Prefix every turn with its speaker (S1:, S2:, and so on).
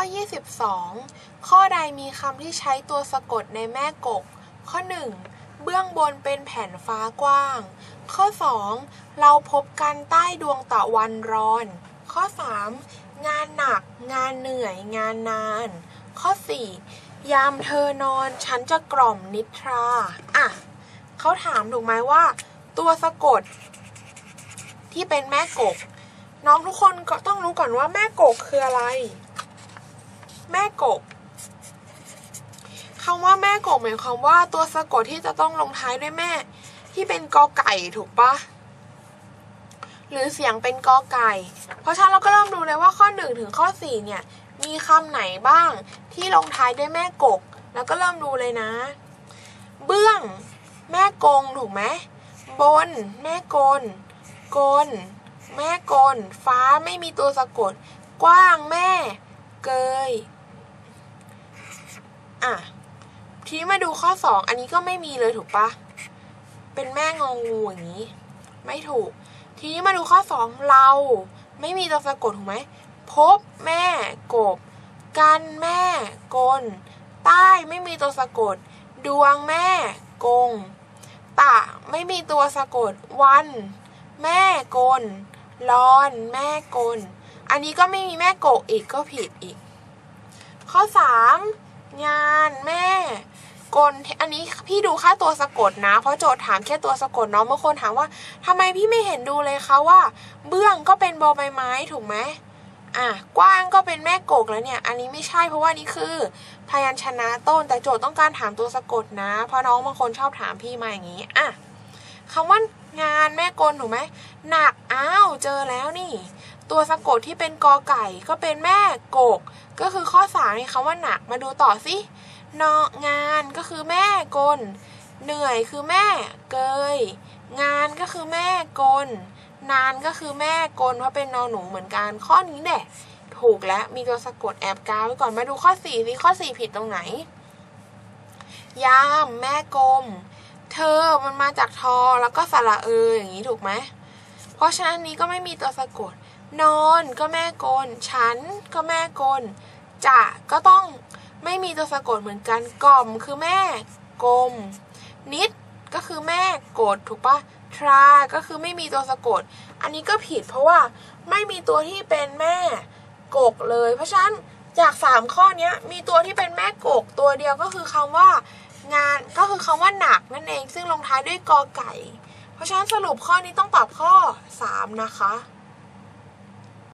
S1: ข้อ 22 ข้อใดมีคำที่ใช้ตัวสะกดในแม่กก ข้อ 1 เบื้องบนเป็นแผ่นฟ้ากว้าง ข้อ 2 เราพบกันใต้ดวงตะวันร้อน ข้อ 3 งานหนัก งานเหนื่อย งานนาน ข้อ 4 ยามเธอนอนฉันจะกล่อมนิทรา อะเขาถามถูกไหมว่า ตัวสะกด ที่เป็นแม่กก น้องทุกคนก็ต้องรู้ก่อนว่าแม่กกคืออะไร กกคำว่าแม่กกหมายความว่าตัวสะกดที่จะต้องลงท้ายด้วยแม่ ที่เป็นกอไก่ถูกปะหรือเสียงเป็นกอไก่ เพราะฉะนั้นเราก็เริ่มดูเลยว่าข้อหนึ่งถึงข้อสี่เนี่ย มีคำไหนบ้างที่ลงท้ายด้วยแม่กก แล้วก็เริ่มดูเลยนะ เบื้อง แม่กงถูกไหมบน แม่กลกลแม่กลฟ้าไม่มีตัวสะกด กว้างแม่ เกย อะ ทีนี้ มาดูข้อสองอันนี้ก็ไม่มีเลยถูกปะเป็นแม่งองูอย่างนี้ ไม่ถูก ทีนี้มาดูข้อสองเราไม่มีตัวสะกดถูกไหมพบแม่กบ กันแม่กล ใต้ไม่มีตัวสะกด ดวงแม่กง ตะไม่มีตัวสะกด วัน แม่กลลอนแม่กล อันนี้ก็ไม่มีแม่โกอีกก็ผิดอีก ข้อสามงานแม่ กล อันนี้พี่ดูค่าตัวสะกดนะ เพราะโจทย์ถามแค่ตัวสะกดเนาะบางคนถามว่าทำไมพี่ไม่เห็นดูเลยคะว่า เบื้องก็เป็นบอใบไม้ถูกไหมอะกว้างก็เป็นแม่กกแล้วเนี่ย อันนี้ไม่ใช่เพราะว่านี่คือ พยัญชนะต้นแต่โจทย์ต้องการถามตัวสะกดนะ เพราะน้องบางคนชอบถามพี่มาอย่างนี้อะคำว่างานแม่กลถูกไหมหนักอ้าวเจอแล้วนี่ ตัวสะกดที่เป็นกอไก่ก็เป็นแม่กก ก็คือข้อสามในคำว่าหนักมาดูต่อสิ นองานก็คือแม่กล เหนื่อยคือแม่เกย งานก็คือแม่กล นานก็คือแม่กลเพราะเป็นนอหนูเหมือนกันข้อนี้แหละถูกแล้วมีตัวสะกดแอบกาวไว้ก่อนมาดูข้อสี่สิข้อสี่ผิดตรงไหน ยามแม่กลม เธอมันมาจากทอแล้วก็สระเอออย่างนี้ถูกไหมเพราะฉะนั้นนี้ก็ไม่มีตัวสะกด นอนก็แม่กล ฉันก็แม่กล จะก็ต้อง ไม่มีตัวสะกดเหมือนกันกล่อมคือแม่กลม นิดก็คือแม่กดถูกปะทราก็คือไม่มีตัวสะกด อันนี้ก็ผิดเพราะว่าไม่มีตัวที่เป็นแม่กกเลย เพราะฉะนั้นจากสามข้อนี้มีตัวที่เป็นแม่กกตัวเดียวก็คือคำว่า งานก็คือคำว่าหนักนั่นเองซึ่งลงท้ายด้วยกอไก่ เพราะฉะนั้นสรุปข้อนี้ต้องตอบข้อ 3 นะคะ